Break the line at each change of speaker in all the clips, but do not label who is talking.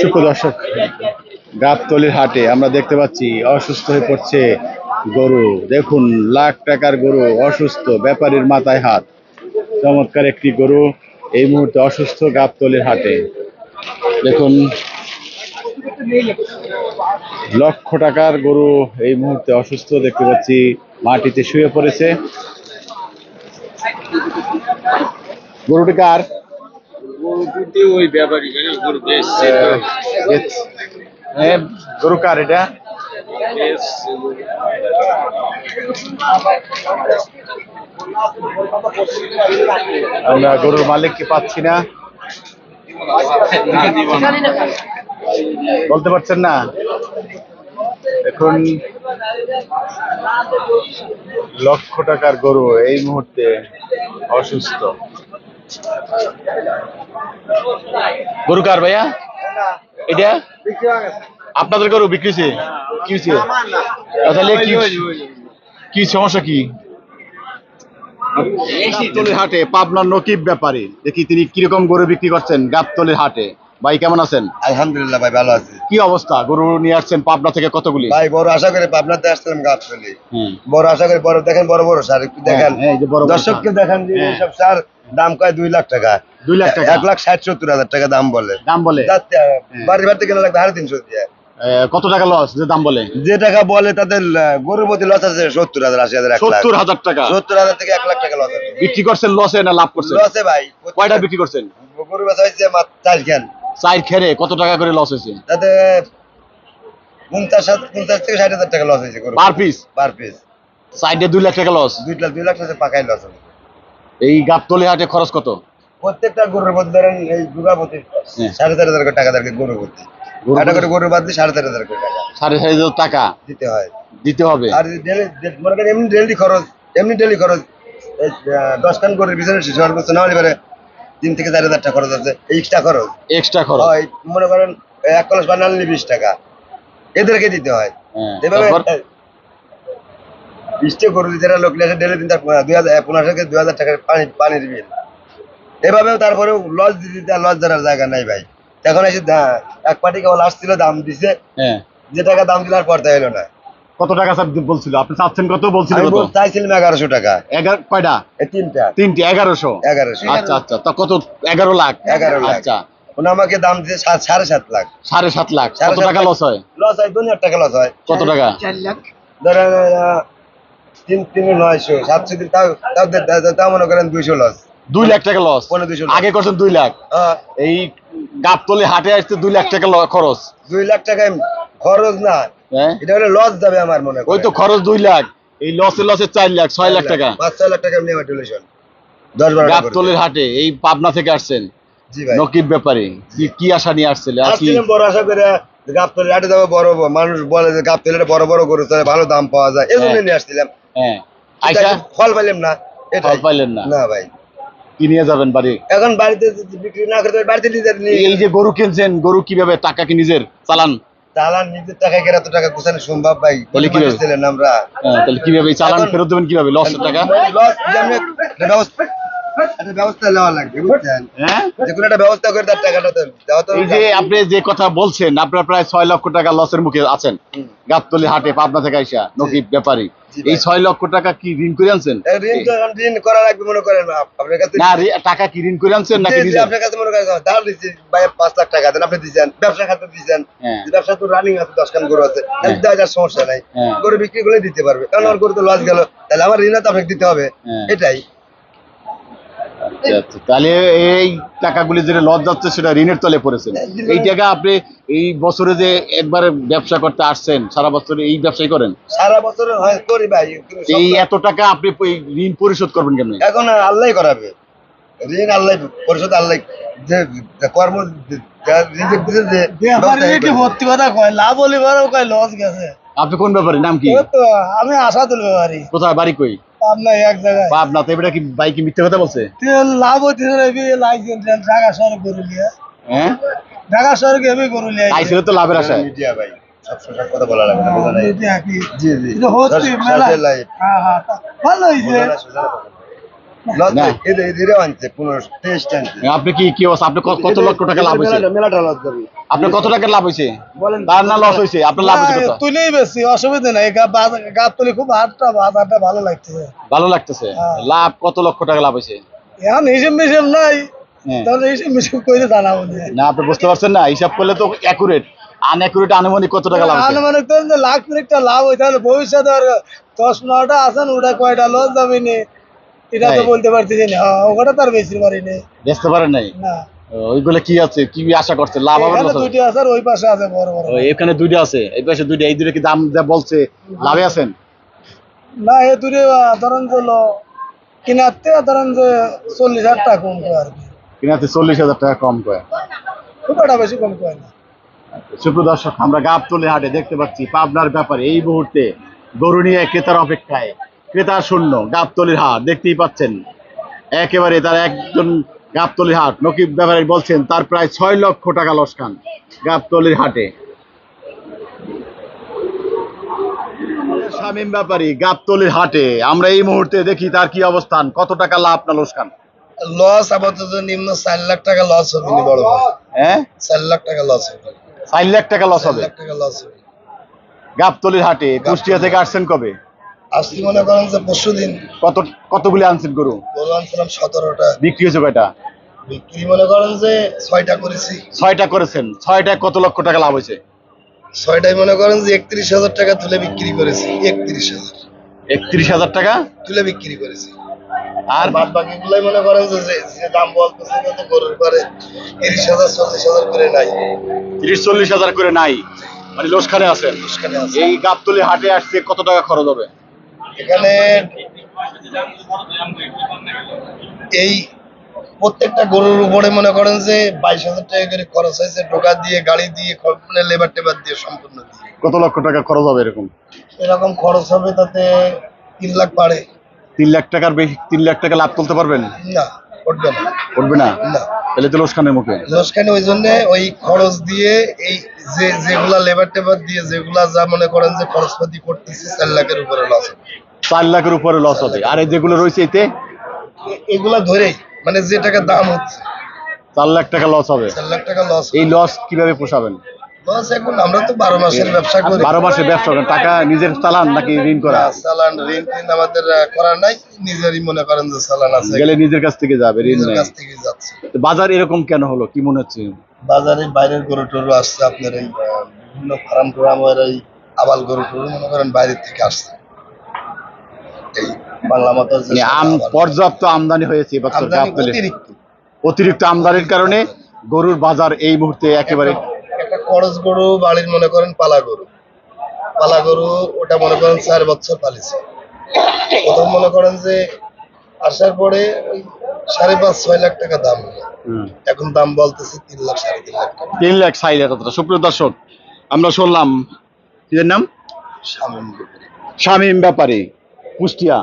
সুপ্র দর্শক গাবতলির হাটে আমরা দেখতে পাচ্ছি অসুস্থ হয়ে পড়ছে গরু। দেখুন, লাখ টাকার গরু, অসুস্থ, ব্যাপারীর মাথায় হাত। চমৎকার একটি গরু এই মুহূর্তে অসুস্থ গাবতলির হাটে। দেখুন, লক্ষ টাকার গরু এই মুহূর্তে অসুস্থ দেখতে পাচ্ছি, মাটিতে শুয়ে পড়েছে। গরুটি কার?
গরুটি ওই ব্যাপারী জানিস গরু বেচছে
হ্যাঁ গরু কার এটা? আমরা গরুর মালিককে পাচ্ছি না?
না দিব না।
বলতে পারছেন না? এখন লক্ষ টাকার গরু এই মুহূর্তে অসুস্থ। গরু কার ভাইয়া? এটা? আপনাদের গরু বিক্রি হয়েছে? কি হয়েছে? তাহলে কি কি সমস্যা কি? গাবতলির হাটে পাবনার নকিব ব্যাপারী দেখি তিনি কীরকম গরু বিক্রি করছেন গাবতলির হাটে। ভাই কেমন আছেন?
আলহামদুলিল্লাহ ভাই ভালো আছি।
কি অবস্থা? গরু নিয়ে আসছেন পাবনা থেকে কতগুলি?
ভাই বড় আশা করে পাবনাতে আসছিলাম বড় আশা করে বড় দেখেন বড় বড় সার দেখেন।
হ্যাঁ, এই যে বড় বড়
দর্শককে। দেখান যে
হ্যাঁ।
সার দাম কয়? দুই লাখ টাকা।
দুই লাখ টাকা।
এক লাখ ষাট সত্তর হাজার টাকা দাম বলে।
দাম বলে?
যাতে, বাড়ি বাড়িতে গেলে লাগবে সাড়ে তিনশো দিয়ে।
কত টাকা লস যে দাম বলে?
যে টাকা বলে তাদের গরুর প্রতি লস আছে সত্তর হাজার আশি হাজার
সত্তর হাজার টাকা?
সত্তর হাজার থেকে এক লাখ টাকা লস আছে।
বিক্রি করছেন লসে না লাভ করছেন?
লসে ভাই।
কয়টা বিক্রি করছেন?
গরু বেচা হয়েছে চার খান।
চার খেরে কত টাকা করে লস হয়েছে?
তাতে পঞ্চাশ পঞ্চাশ থেকে ষাট হাজার টাকা লস হয়েছে
পার পিস
পার পিস
সাইডে দুই লাখ টাকা লস
দুই লাখ দুই লাখ টাকা পাকাই লস হবে
এই গাবতলি হাটে খরচ কত?
প্রত্যেকটা গরুর মধ্যে ধরেন এই দুর্গা প্রতি
হ্যাঁ।
সাড়ে চার হাজার টাকা দেয় গরু প্রতি। একটা করে গরু বাদ দিয়ে সাড়ে চার হাজার টাকা।
সাড়ে চার হাজার টাকা?
দিতে হয়।
দিতে হবে?
আর মনে করেন এমনি ডেলি খরচ এমনি ডেলি খরচ দশ খান গরুর পিছনে সর্বোচ্চ না হলে পারে তিন থেকে চার হাজার টাকা খরচ আছে এক্সট্রা খরচ।
এক্সট্রা খরচ?
হয় মনে করেন এক কলস বানালে নিলে বিশ টাকা। এদেরকে দিতে হয়।
হ্যাঁ,
এভাবে বিশটা যারা লোক দিন তার দুই হাজার পনেরো থেকে দুই হাজার টাকার পানি পানির বিল। এভাবেও তারপরেও লস দিতে দিতে লস ধরার জায়গা নাই ভাই। এখন এসে এক পার্টি কেবল আসছিল দাম দিছে।
হ্যাঁ।
যে টাকা দাম দিল আর পড়তে হলো না।
কত টাকা স্যার বলছিল? আপনি চাচ্ছেন কত? বলছিল
আমি
কত?
চাইছিলাম এগারোশো টাকা।
এগারো কয়টা?
তিনটা।
তিনটি এগারোশো?
এগারোশো।
আচ্ছা আচ্ছা। তা কত? এগারো লাখ।
এগারো লাখ।
আচ্ছা।
উনি আমাকে দাম দিছে সাত- সাড়ে সাত লাখ।
সাড়ে সাত লাখ। কত টাকা লস হয়?
লস হয় দুনিয়ার টাকা লস হয়।
কত টাকা?
ধরেন আহ, তিন তিন নয়শো সাতশো দিন তাও তাও দে- তাও- তাও মনে করেন দুইশো লস
দুই লাখ টাকা লস
পনেরো দুইশো loss।
আগে করছেন দুই লাখ? এই গাবতলি হাটে আসতে দুই লাখ টাকা খরচ?
দুই লাখ টাকা খরচ না। এটা হলে লস যাবে আমার মনে
ওই তো খরচ দুই লাখ। এই লসে লসে চার লাখ ছয় লাখ টাকা।
পাঁচ ছয় লাখ টাকা এমনি আমার টিউশন দশ বারো
গাবতলির হাটে এই পাবনা থেকে আসছেন? নকিব ব্যাপারে কি কি আশা নিয়ে আসছিলেন কি?
আসছিলাম বড় আশা করে গাবতলি হাটে যাব বড় বড়- মানুষ বলে যে গাবতলি হাটে বড় বড় গরু ভালো দাম পাওয়া যায় এই জন্য
হ্যাঁ।
নিয়ে আসছিলাম।
হ্যাঁ। আইসা?
ফল পাইলাম না
ফল পাইলেন না?
না ভাই।
কি নিয়ে যাবেন বাড়ি?
এখন বাড়িতে যদি বিক্রি না করতে বাড়িতে নিজের
এই যে গরু কিনছেন গরু কীভাবে টাকা কি নিজের? চালান।
চালান নিজের টাকা টাকা গোছানো সম্ভব ভাই।
কি?
আমরা।
হ্যাঁ, তাহলে কীভাবে চালান ফেরত দেবেন কীভাবে? লসের টাকা?
লস ব্যবস্থা একটা ব্যবস্থা নেওয়া লাগবে বুঝছেন?
হ্যাঁ?
যে কোনো একটা ব্যবস্থা করে তার টাকাটা তো দেওয়া তো
এই যে আপনি যে কথা বলছেন আপনার প্রায় ছয় লক্ষ টাকা লসের মুখে আছেন। গাবতলি হাটে পাবনা থেকে আইসা নকিব ব্যাপারী। এই ছয় লক্ষ টাকা কি ঋণ করে আনছেন?
ঋণ তো এখন ঋণ করা লাগবে মনে করেন আপনার কাছে
না টাকা কি ঋণ করে আনছেন নাকি
জি, জি,
নিজের?
আপনার কাছে মনে করেন ধার দিচ্ছি। ভাই পাঁচ লাখ টাকা দেন আপনি দিচ্ছেন। ব্যবসা খাতে দিচ্ছেন।
হ্যাঁ।
ব্যবসা তো রানিং আছে দশ গরু আছে। দেওয়া যাওয়ার সমস্যা নাই।
হ্যাঁ।
গরু বিক্রি করে দিতে পারবে। কারণ আমার গরু তো লস গেল। তাহলে আমার ঋণ তো আপনাকে দিতে হবে।
হ্যাঁ।
এটাই।
আচ্ছা, আচ্ছা। তাহলে এই টাকাগুলি যেটা লস যাচ্ছে সেটা ঋণের তলে পড়েছেন এই টাকা আপনি এই বছরে যে একবার ব্যবসা করতে আসছেন সারা বছরে এই ব্যবসাই করেন?
সারা বছর হয় করি ভাই
এই এত টাকা আপনি ঋণ পরিশোধ করবেন কেমন?
এখন আল্লাহ করাবে। ঋণ আল্লাহ পরিশোধ আল্লাহ যে কর্ম।
ভর্তি কথা কয়? লাভ কয় লস গেছে।
আপনি কোন ব্যাপারে? নাম কি?
আমি আশাদুল ব্যাপারী।
কোথায় বাড়ি কই?
আপনার এক জায়গায়।
পাবনা তো এটা কি বাইক মিথ্যে কথা বলছে?
তেল লাভ হইতেছে না এবি লাইসেন্স ঢাকা শহরে গরু লিয়া
হ্যাঁ?
ঢাকা শহরে এবি গরু লিয়া
আইসিলে তো লাভের আশায়।
মিডিয়া ভাই কথা বলা লাগবে না জি জি।
হ্যাঁ হ্যাঁ ভালো
আপনি কি কি অবস্থা? আপনি কত লক্ষ টাকা লাভ হয়েছে?
মেলাটা- মেলাটা লজ যাবে
আপনার কত টাকা লাভ হয়েছে? তার না লস হয়েছে? আপনার লাভ হয়েছে
তুলেই বেশি অসুবিধা নেই। গাছ তুলি খুব হাটটা বাজারটা ভালো লাগতেছে।
ভালো লাগতেছে। লাভ কত লক্ষ টাকা লাভ হয়েছে?
এখন হিসেব মিসেব নাই। তাহলে হিসেব মিসেব করে জানাব
না। আপনি বুঝতে পারছেন না। হিসাব করলে তো অ্যাকুরেট আনুমানিক কত টাকা লাভ
আনুমানিক তো লাখ মিনিটটা লাভ হয় তাহলে ভবিষ্যতে দশ নটা আছেন ওটা কয়টা? লস যাবে নি এটা তো। বলতে পারতেছি না। ওটা তো আর বেশি
বেচতে পারেন নাই?
না।
ওইগুলো কি আছে? কি আশা করছে? লাভ হবে হবে?
দুইটি আছে আর ওই পাশে আছে বড় বড়।
এখানে দুইটা আছে। এই পাশে দুইটা। এই দুইটা কি দাম যা বলছে লাভে আছেন?
না এ দূরে আহ, ধরেন কিনারতে ধরেন যে চল্লিশ হাজার টাকা কম করে আর কি।
কিনাতে চল্লিশ হাজার টাকা কম করে।
খুব একটা বেশি কম করে না।
সুপ্র দর্শক আমরা গাবতলি হাটে দেখতে পাচ্ছি পাবনার ব্যাপারে এই মুহূর্তে গরু নিয়ে ক্রেতার অপেক্ষায়। ক্রেতা শূন্য গাবতলির হাট দেখতেই পাচ্ছেন। একেবারে তার একজন গাবতলির হাট। নকিব ব্যাপারী বলছেন তার প্রায় ছয় লক্ষ টাকা লসকান গাবতলির হাটে। শামীম ব্যাপারী গাবতলির হাটে আমরা এই মুহূর্তে দেখি তার কি অবস্থান। কত টাকা লাভ না লোসকান
লস আপাতত নিম্ন চার লাখ টাকা লস হবে নি বড় ভাই।
হ্যাঁ?
চার লাখ টাকা লস হবে।
চার লাখ টাকা লস হবে?
টাকা লস হবে।
গাবতলির হাটে কুষ্টিয়া থেকে আসছেন কবে?
আসছি মনে করেন যে পরশু দিন।
কত কতগুলি আনছেন গরু?
গরু আনছিলাম সতেরোটা।
বিক্রি হয়েছে কয়টা?
বিক্রি মনে করেন যে ছয়টা করেছি।
ছয়টা করেছেন। ছয়টায় কত লক্ষ টাকা লাভ হয়েছে?
ছয়টায় মনে করেন যে একত্রিশ হাজার টাকা তুলে বিক্রি করেছি। একত্রিশ হাজার।
একত্রিশ হাজার টাকা?
তুলে বিক্রি করেছি।
আর?
বাদ বাকি গুলাই মনে করেন যে যে- দাম বলতেছে গরুর পরে তিরিশ হাজার চল্লিশ হাজার করে নাই।
তিরিশ চল্লিশ হাজার করে নাই। মানে লোসখানে আছেন। এই গাবতলি হাটে আসতে কত টাকা খরচ হবে?
এখানে এই প্রত্যেকটা গরুর উপরে মনে করেন যে বাইশ হাজার টাকা করে খরচ হয়েছে ঢোকা দিয়ে গাড়ি দিয়ে মানে লেবার টেবার দিয়ে সম্পূর্ণ দিয়ে।
কত লক্ষ টাকা খরচ হবে এরকম?
এরকম খরচ হবে তাতে তিন লাখ পারে
তিন লাখ টাকার বেশি তিন লাখ টাকা লাভ তুলতে পারবেন?
না করবে না।
উঠবে না?
না।
তাহলে তো মুখে
ওই জন্য ওই খরচ দিয়ে এই যে যেগুলা লেবার টেবার দিয়ে যেগুলা যা মনে করেন যে খরচপাতি করতেছি চার লাখের উপরে লস
চার লাখের উপরে লস হবে। আর এই যেগুলো রয়েছে এতে?
এগুলা ধরেই মানে যে টাকা দাম হচ্ছে
চার লাখ টাকা লস হবে।
চার লাখ টাকা লস
এই লস কীভাবে পোষাবেন?
লস এখন আমরা তো বারো মাসের ব্যবসা করি।
বারো মাসে ব্যবসা করেন টাকা নিজের চালান নাকি ঋণ করা?
চালান ঋণ টিন আমাদের আহ, নাই নিজেরই মনে করেন যে চালান আছে।
গেলে নিজের কাছ থেকে যাবে ঋণ
নিজের কাছ থেকে যাচ্ছে।
বাজার এরকম কেন হলো? কি মনে হচ্ছে?
বাজারে বাইরের গরু টরু আসছে আপনার এই বিভিন্ন ফার্ম টুরামের এই আবাল গরু টরু মনে করেন বাইরের থেকে আসছে। এই বাংলা মাতার
মানে আম পর্যাপ্ত আমদানি হয়েছে এবছর
অতিরিক্ত।
অতিরিক্ত আমদানির কারণে গরুর বাজার এই মুহূর্তে একেবারে
খরচ গরু বাড়ির মনে করেন পালা গরু। পালা গরু ওটা মনে করেন চার বছর পালিছে। প্রথম মনে করেন যে আসার পরে ওই সাড়ে পাঁচ ছয় লাখ টাকা দাম এখন দাম বলতেছে তিন লাখ সাড়ে তিন লাখ টাকা।
তিন লাখ ষাট হাজার টাকা। সুপ্রিয় দর্শক আমরা শুনলাম কিদের নাম?
সামনে
শামীম ব্যাপারী কুষ্টিয়া।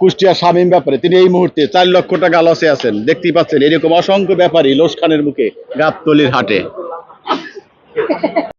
কুষ্টিয়া শামীম ব্যাপারে। তিনি এই মুহূর্তে চার লক্ষ টাকা লসে আছেন। দেখতেই পাচ্ছেন এরকম অসংখ্য ব্যাপারী লোসখানের মুখে গাবতলির হাটে। Gracias.